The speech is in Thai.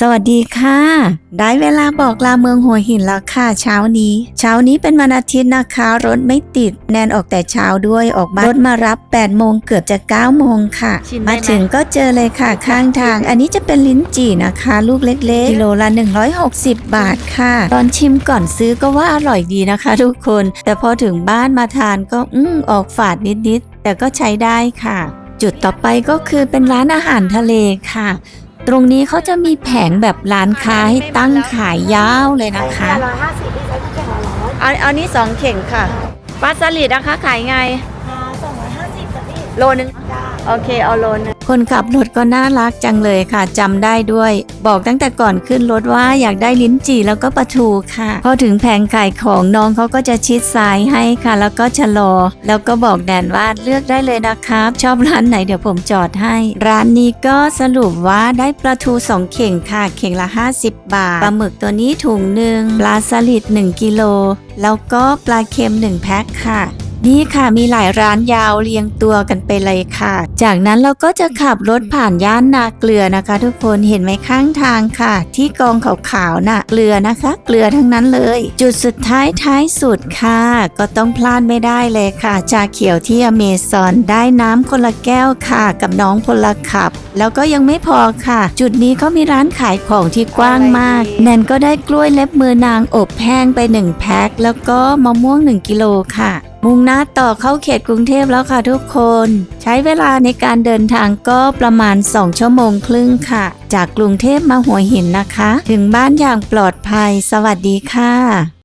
สวัสดีค่ะ ได้เวลาบอกลาเมืองหัวหินแล้วค่ะเช้านี้ เช้านี้เป็นวันอาทิตย์นะคะ รถไม่ติดแนนออกแต่เช้าด้วยออกบ้านรถมารับ 8 โมงเกือบจะ 9 โมงค่ะชิมได้ไหมมาถึงก็เจอเลยค่ะข้างทาง อันนี้จะเป็นลิ้นจี่นะคะ ลูกเล็กๆกิโลละ 160 บาทค่ะ ตอนชิมก่อนซื้อก็ว่าอร่อยดีนะคะ ทุกคน แต่พอถึงบ้านมาทานก็อืมออกฝาดนิดๆแต่ก็ใช้ได้ค่ะ จุดต่อไปก็คือเป็นร้านอาหารทะเลค่ะ ตรงนี้เขาจะมีแผงแบบร้านค้าให้ตั้งขายยาวเลยนะคะ ร้อยห้าสิบที่ใช้แค่ร้อยเอาเอานี้สองเข่งค่ะปลาสลิดนะคะขายไง โลนึงโอเคเอาโลนึงคนขับรถก็น่ารักจังเลยค่ะจำได้ด้วย บอกตั้งแต่ก่อนขึ้นรถว่าอยากได้ลิ้นจี่แล้วก็ปลาทูค่ะ พอถึงแผงขายของน้องเขาก็จะชิดซ้ายให้ค่ะ แล้วก็ชะลอ แล้วก็บอกแดนว่าเลือกได้เลยนะครับ ชอบร้านไหนเดี๋ยวผมจอดให้ ร้านนี้ก็สรุปว่าได้ปลาทูสองเข่งค่ะ เข่งละ 50 บาทปลาหมึกตัวนี้ถุงหนึ่งปลาสลิด1กิโลแล้วก็ปลาเค็ม1แพ็คค่ะ นี่ค่ะมีหลายร้านยาวเรียงตัวกันไปเลยค่ะ จากนั้นเราก็จะขับรถผ่านย่านนาเกลือนะคะ ทุกคนเห็นไหมข้างทางค่ะ ที่กองขาวๆน่ะเกลือนะคะ เกลือทั้งนั้นเลย จุดสุดท้ายท้ายสุดค่ะ ก็ต้องพลาดไม่ได้เลยค่ะชาเขียวที่อเมซอนได้น้ำคนละแก้วค่ะ กับน้องพลขับ แล้วก็ยังไม่พอค่ะ จุดนี้เขามีร้านขายของที่กว้างมากแนนก็ได้กล้วยเล็บมือนางอบแห้งไป1แพ็คแล้วก็มะม่วง 1 กิโลค่ะ มุ่งหน้าต่อเข้าเขตกรุงเทพแล้วค่ะทุกคน ใช้เวลาในการเดินทางก็ประมาณ 2 ชั่วโมงครึ่งค่ะ จากกรุงเทพมาหัวหินนะคะ ถึงบ้านอย่างปลอดภัย สวัสดีค่ะ